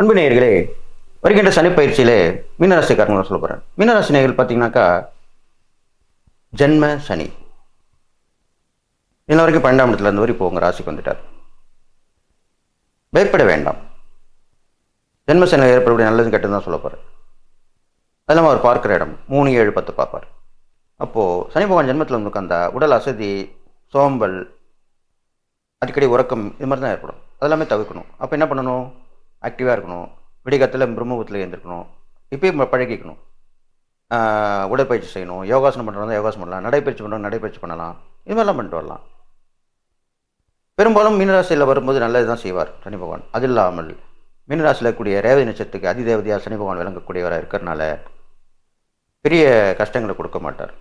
அன்பு நேயர்களே வருகின்ற சனி பயிற்சியிலே மீனராசிக்காரங்களை சொல்ல போகிறேன் மீனராசி நேயர்கள் பார்த்தீங்கன்னாக்கா ஜென்ம சனி. இன்ன வரைக்கும் பன்னெண்டாம் இடத்துல இருந்து வரைக்கும் இப்போ உங்கள் ராசிக்கு வந்துட்டார். பயப்பட வேண்டாம். ஜென்ம சனியில் ஏற்படக்கூடிய நல்லது கெட்டது தான் சொல்ல போகிறேன் அதெல்லாம் அவர் பார்க்குற இடம். மூணு ஏழு பத்து பார்ப்பார். அப்போது சனி பகவான் ஜென்மத்தில் வந்து உட்காந்தா உடல் அசதி சோம்பல் அடிக்கடி உறக்கம் இது மாதிரி தான் ஏற்படும். அதெல்லாமே தவிர்க்கணும். அப்போ என்ன பண்ணணும்? ஆக்டிவாக இருக்கணும். விடிகாத்தில் பிரம்மபுத்தில் எழுந்திருக்கணும். இப்பயும் பழகிக்கணும். உடற்பயிற்சி செய்யணும். யோகாசனம் பண்ணுறதா யோகாசனம் பண்ணலாம். நடைப்பயிற்சி பண்ணுறோம் நடைப்பயிற்சி பண்ணலாம். இது மாதிரிலாம் பண்ணிட்டு வரலாம். பெரும்பாலும் மீனராசியில் வரும்போது நல்லது தான் செய்வார் சனி பகவான். அது இல்லாமல் மீனராசியில் இருக்கக்கூடிய ரேவதி நட்சத்திரத்துக்கு அதிதேவதையாக சனி பகவான் விளங்கக்கூடியவராக இருக்கிறனால பெரிய கஷ்டங்களை கொடுக்க மாட்டார்.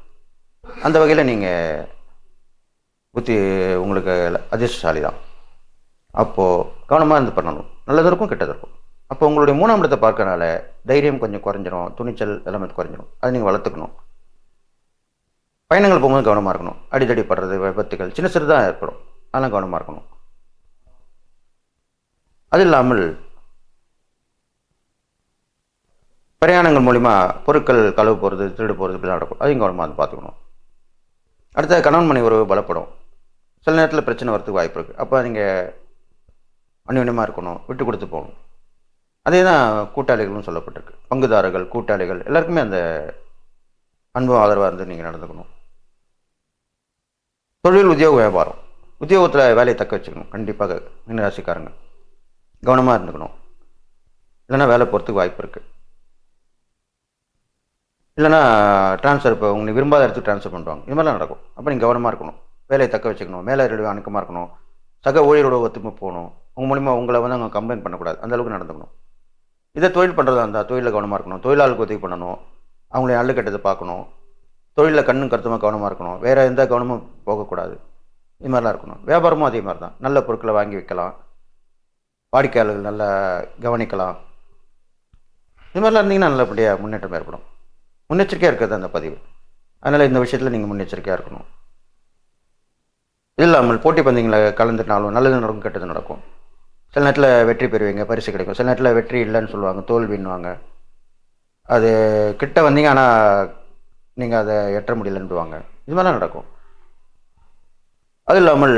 அந்த வகையில் நீங்கள் புத்தி உங்களுக்கு அதிர்ஷ்டசாலி தான் அப்போது கவனமாக இருந்து பண்ணணும். நல்லது இருக்கும் கெட்டது இருக்கும் அப்போ உங்களுடைய மூணாம் இடத்தை பார்க்கறனால தைரியம் கொஞ்சம் குறைஞ்சிரும் துணிச்சல் எல்லாமே குறைஞ்சிரும். அதை நீங்கள் வளர்த்துக்கணும். பயணங்கள் போகும்போது கவனமாக இருக்கணும். அடிதடி படுறது விபத்துகள் சின்ன சிறு தான் ஏற்படும். அதெல்லாம் கவனமாக இருக்கணும். அது இல்லாமல் பிரயாணங்கள் மூலிமா பொருட்கள் களவு போகிறது திருடு போகிறது இப்படிலாம் நடக்கும். அதையும் கவனமாக வந்து பார்த்துக்கணும். அடுத்த கணவன் மணி உறவு பலப்படும். சில நேரத்தில் பிரச்சனை வரதுக்கு வாய்ப்பு இருக்குது அப்போ நீங்கள் அந்யோன்யமாக இருக்கணும் விட்டு கொடுத்து போகணும். அதே தான் கூட்டாளிகளும் சொல்லப்பட்டிருக்கு. பங்குதாரர்கள் கூட்டாளிகள் எல்லாருக்குமே அந்த அன்பு ஆதரவாக இருந்து நீங்கள் நடந்துக்கணும். தொழில் உத்தியோக வியாபாரம். உத்தியோகத்தில் வேலையை தக்க வச்சுக்கணும். கண்டிப்பாக மீனராசிக்காரங்க. கவனமாக இருந்துக்கணும். இல்லைன்னா வேலை போகிறதுக்கு வாய்ப்பு இருக்குது இல்லைன்னா ட்ரான்ஸ்ஃபர் இப்போ உங்களுக்கு விரும்பாத இடத்துக்கு ட்ரான்ஸ்ஃபர் பண்ணுவாங்க இது மாதிரிலாம் நடக்கும். அப்போ நீங்கள் கவனமாக இருக்கணும். வேலையை தக்க வச்சுக்கணும். மேலே அணுக்கமாக இருக்கணும். சக ஊழியரோட ஒத்துமை போகணும். உங்கள் மூலிமா உங்களை வந்து அவங்க கம்ப்ளைண்ட் பண்ணக்கூடாது. அந்தளவுக்கு நடந்துக்கணும். இதை தொழில் பண்ணுறதா இருந்தால் தொழிலில் கவனமாக இருக்கணும். தொழிலாளருக்கு உதவி பண்ணணும். அவங்களை நல்ல கெட்டதை பார்க்கணும். தொழிலில் கண்ணும் கருத்துமாக கவனமாக இருக்கணும். வேறு எந்த கவனமும் போகக்கூடாது. இது மாதிரிலாம் இருக்கணும். வியாபாரமும் அதே மாதிரி தான் நல்ல பொருட்களை வாங்கி வைக்கலாம். வாடிக்கையாளர்கள் நல்லா கவனிக்கலாம். இது மாதிரிலாம் இருந்தீங்கன்னா நல்லபடியாக முன்னேற்றம் ஏற்படும். முன்னெச்சரிக்கையாக இருக்கிறது அந்த பதிவு. அதனால் இந்த விஷயத்தில் நீங்கள் முன்னெச்சரிக்கையாக இருக்கணும். இது இல்லாமல் போட்டி பந்தயங்களில் கலந்துட்டாலும் நல்லது நடக்கும் கெட்டது நடக்கும். சில நேரத்தில் வெற்றி பெறுவீங்க பரிசு கிடைக்கும். சில நேரத்தில் வெற்றி இல்லைன்னு சொல்லுவாங்க தோல்வின்னுவாங்க. அது கிட்ட வந்தீங்க ஆனால் நீங்கள் அதை எட்ட முடியலன்றுவாங்க இது மாதிரிலாம் நடக்கும். அது இல்லாமல்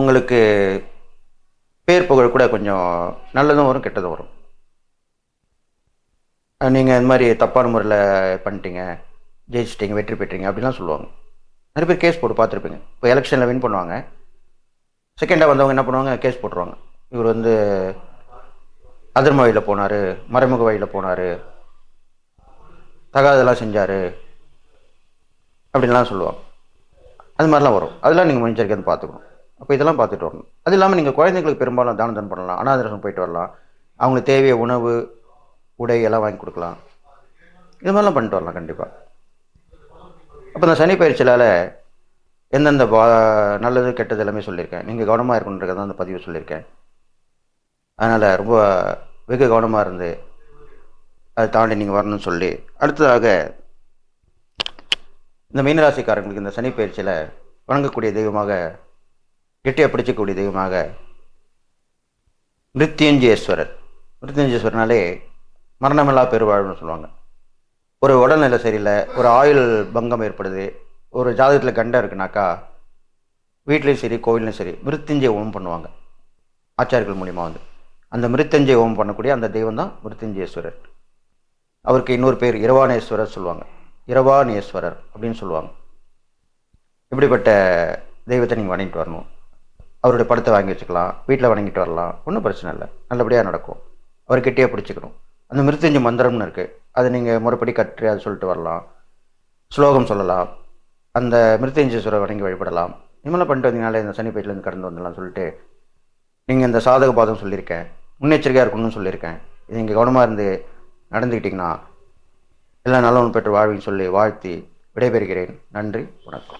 உங்களுக்கு பேர் புகழ் கூட கொஞ்சம் நல்லதும் வரும் கெட்டதும் வரும். நீங்கள் இந்த மாதிரி தப்பான முறையில் பண்ணிட்டீங்க ஜெயிச்சிட்டிங்க வெற்றி பெற்றீங்க அப்படிலாம் சொல்லுவாங்க. நிறைய பேர் கேஸ் போட்டு பார்த்துருப்பீங்க. இப்போ எலெக்ஷனில் வின் பண்ணுவாங்க. செகண்டாக வந்தவங்க என்ன பண்ணுவாங்க? கேஸ் போட்டுருவாங்க. இவர் வந்து அதர்ம வழியில் போனார் மறைமுக வழியில் போனார் தகாதெல்லாம் செஞ்சார் அப்படின்லாம் சொல்லுவாங்க. அது மாதிரிலாம் வரும். அதெல்லாம் நீங்கள் முன்னெச்சரிக்கை வந்து பார்த்துக்கணும். அப்போ இதெல்லாம் பார்த்துட்டு வரணும். அது இல்லாமல் நீங்கள் குழந்தைங்களுக்கு பெரும்பாலும் தானம் தன் பண்ணலாம். அனாதரசம் போயிட்டு வரலாம். அவங்களுக்கு தேவைய உணவு உடை எல்லாம் வாங்கி கொடுக்கலாம். இது மாதிரிலாம் பண்ணிட்டு வரலாம் கண்டிப்பாக அப்போ இந்த சனி பயிற்சியால் எந்தெந்த பா நல்லது கெட்டது எல்லாமே சொல்லியிருக்கேன். நீங்கள் கவனமாக இருக்கணுன்றதை அந்த பதிவு சொல்லியிருக்கேன். அதனால் ரொம்ப வெகு கவனமாக இருந்து அதை தாண்டி நீங்கள் வரணும்னு சொல்லி அடுத்ததாக இந்த மீனராசிக்காரங்களுக்கு இந்த சனி பயிற்சியில் வணங்கக்கூடிய தெய்வமாக கெட்டியாக பிடிச்சக்கூடிய தெய்வமாக மிருத்யுஞ்சேஸ்வரர். மிருத்யுஞ்சேஸ்வரனாலே மரணமில்லா பெருவாழ்வுன்னு சொல்லுவாங்க. ஒரு உடல்நிலை சரியில்லை ஒரு ஆயுள் பங்கம் ஏற்படுது ஒரு ஜாதகத்தில் கண்டம் இருக்குனாக்கா வீட்லேயும் சரி கோவிலையும் சரி மிருத்தஞ்சை ஓம் பண்ணுவாங்க. ஆச்சாரியர்கள் மூலிமா வந்து. அந்த மிருத்தஞ்சை ஓம் பண்ணக்கூடிய அந்த தெய்வம் தான் மிருத்தஞ்சயேஸ்வரர் அவருக்கு இன்னொரு பேர் இரவானேஸ்வரர் சொல்லுவாங்க. இரவானேஸ்வரர் அப்படின்னு சொல்லுவாங்க. இப்படிப்பட்ட தெய்வத்தை நீங்கள் வணங்கிட்டு வரணும். அவருடைய படத்தை வாங்கி வச்சுக்கலாம் வீட்டில் வணங்கிட்டு வரலாம். ஒன்றும் பிரச்சனை இல்லை. நல்லபடியாக நடக்கும். அவர் கிட்டேயே பிடிச்சிக்கணும். அந்த மிருத்யுஞ்ச மந்திரம்னு இருக்குது அதை நீங்கள் முறைப்படி கற்று அதை சொல்லிட்டு வரலாம். ஸ்லோகம் சொல்லலாம். அந்த மிருத்யுஞ்சேஸ்வரர் வணங்கி வழிபடலாம். இதுமாதிரி பண்ணிட்டு வந்தீங்கனாலே இந்த சனி பயிட்டிலேருந்து கடந்து வந்துடலாம் சொல்லிட்டு நீங்கள் இந்த சாதக பாதம் சொல்லியிருக்கேன். முன்னெச்சரிக்கையாக இருக்கணும்னு சொல்லியிருக்கேன். இது இங்கே கவனமாக இருந்து நடந்துக்கிட்டிங்கன்னா எல்லாம் நல்லவன் பெற்று வாழ்வின்னு சொல்லி வாழ்த்தி விடைபெறுகிறேன். நன்றி வணக்கம்.